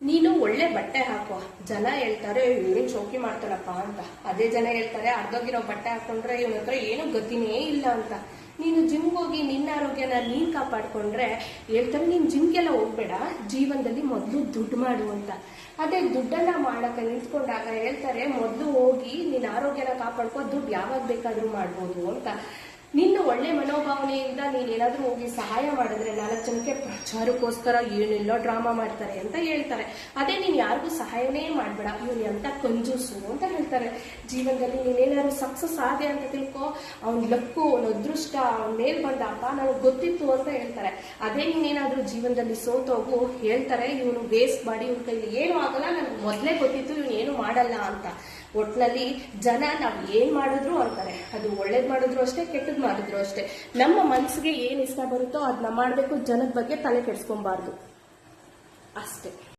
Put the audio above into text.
ನೀನು ಒಳ್ಳೆ ಬಟ್ಟೆ ಹಾಕುವ. ಜನ ಹೇಳ್ತಾರೆ ಏನ್ ಶೋಕಿ ಮಾಡ್ತಾರಪ್ಪ ಅಂತ. ಅದೇ ಜನ ಹೇಳ್ತಾರೆ, ಅರ್ಧೋಗಿರೋ ಬಟ್ಟೆ ಹಾಕೊಂಡ್ರೆ ಇವನ ಹತ್ರ ಏನು ಗತಿನೇ ಇಲ್ಲ ಅಂತ. ನೀನು ಜಿಮ್ಗೆ ಹೋಗಿ ನಿನ್ನ ಆರೋಗ್ಯನ ನೀನ್ ಕಾಪಾಡ್ಕೊಂಡ್ರೆ ಹೇಳ್ತಾರೆ, ನೀನ್ ಜಿಮ್ಗೆಲ್ಲ ಹೋಗ್ಬೇಡ, ಜೀವನದಲ್ಲಿ ಮೊದಲು ದುಡ್ಡು ಮಾಡು ಅಂತ. ಅದೇ ದುಡ್ಡನ್ನ ಮಾಡಕ್ಕೆ ನಿಂತ್ಕೊಂಡಾಗ ಹೇಳ್ತಾರೆ, ಮೊದಲು ಹೋಗಿ ನಿನ್ನ ಆರೋಗ್ಯನ ಕಾಪಾಡ್ಕೋ, ದುಡ್ಡು ಯಾವಾಗ ಬೇಕಾದ್ರೂ ಮಾಡ್ಬೋದು ಅಂತ. ನಿನ್ನ ಒಳ್ಳೆ ಮನೋಭಾವನೆಯಿಂದ ಏನಾದ್ರೂ ಹೋಗಿ ಸಹಾಯ ಮಾಡಿದ್ರೆ ನಾಲ್ಕು ಜನಕ್ಕೆ ಪ್ರಚಾರಕ್ಕೋಸ್ಕರ ಏನೆಲ್ಲ ಡ್ರಾಮಾ ಮಾಡ್ತಾರೆ ಅಂತ ಹೇಳ್ತಾರೆ. ಅದೇ ನೀನು ಯಾರಿಗೂ ಸಹಾಯನೇ ಮಾಡಬೇಡ. ಇವನು ಎಂತ ಕಂಜೂಸು ಅಂತ ಹೇಳ್ತಾರೆ. ಜೀವನದಲ್ಲಿ ನೀನೇನಾದ್ರು ಸಕ್ಸಸ್ ಆದೆ ಅಂತ ತಿಳ್ಕೊ. ಅವ್ನ ಲಕ್ಕು, ಅವನ ಅದೃಷ್ಟ, ಅವ್ನ ಮೇಲ್ ಬಂದಪ್ಪ ನನಗೆ ಗೊತ್ತಿತ್ತು ಅಂತ ಹೇಳ್ತಾರೆ. ಅದೇ ನೀನೇನಾದರೂ ಜೀವನದಲ್ಲಿ ಸೋತೋಗು ಹೇಳ್ತಾರೆ. ಇವನು ವೇಸ್ಟ್ ಮಾಡಿ ಇವ್ನ ಕೈಲಿ ಏನು ಆಗಲ್ಲ. ನನಗೆ ಮೊದಲೇ ಗೊತ್ತಿತ್ತು ಇವನು ಮಾಡಲ್ಲ ಅಂತ. ಒಟ್ನಲ್ಲಿ ಜನ ನಾವು ಏನ್ ಮಾಡಿದ್ರು ಅಂತಾರೆ. ಅದು ಒಳ್ಳೇದ್ ಮಾಡಿದ್ರು ಅಷ್ಟೇ, ಕೆಟ್ಟದ್ ಮಾಡಿದ್ರು ಅಷ್ಟೇ. ನಮ್ಮ ಮನ್ಸಿಗೆ ಏನ್ ಇಷ್ಟ ಬರುತ್ತೋ ಅದನ್ನ ಮಾಡ್ಬೇಕು, ಜನದ ಬಗ್ಗೆ ತಲೆ ಕೆಡ್ಸ್ಕೊಬಾರ್ದು. ಅಷ್ಟೇ.